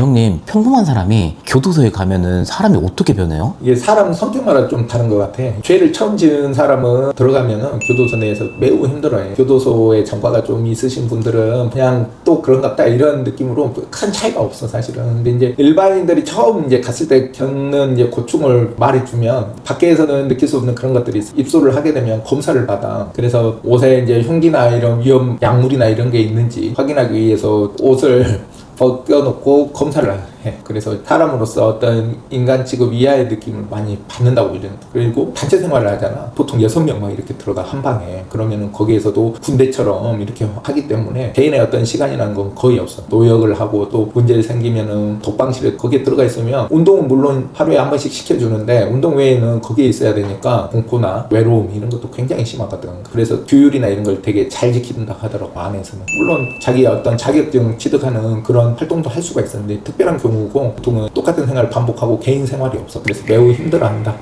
형님 평범한 사람이 교도소에 가면은 사람이 어떻게 변해요? 이게 사람 성격마다 좀 다른 것 같아. 죄를 처음 지은 사람은 들어가면은 교도소 내에서 매우 힘들어해. 교도소에 전과가 좀 있으신 분들은 그냥 또 그런갑다 이런 느낌으로 큰 차이가 없어 사실은. 근데 이제 일반인들이 처음 이제 갔을 때 겪는 이제 고충을 말해주면 밖에서는 느낄 수 없는 그런 것들이 있어. 입소를 하게 되면 검사를 받아. 그래서 옷에 이제 흉기나 이런 위험 약물이나 이런 게 있는지 확인하기 위해서 옷을 벗겨놓고 검사를 해. 그래서 사람으로서 어떤 인간 취급 이하의 느낌을 많이 받는다고 이러는 그리고 단체 생활을 하잖아. 보통 여섯 명막 이렇게 들어가 한 방에. 그러면은 거기에서도 군대처럼 이렇게 하기 때문에 개인의 어떤 시간이라는 건 거의 없어. 노역을 하고 또 문제 생기면은 독방실에 거기에 들어가 있으면 운동은 물론 하루에 한 번씩 시켜주는데 운동 외에는 거기에 있어야 되니까 공포나 외로움 이런 것도 굉장히 심하거든. 그래서 규율이나 이런 걸 되게 잘 지킨다 하더라고 안에서는. 물론 자기 어떤 자격증 취득하는 그런 활동도 할 수가 있었는데 특별한 경우고 보통은 똑같은 생활을 반복하고 개인 생활이 없어. 그래서 매우 힘들어한다.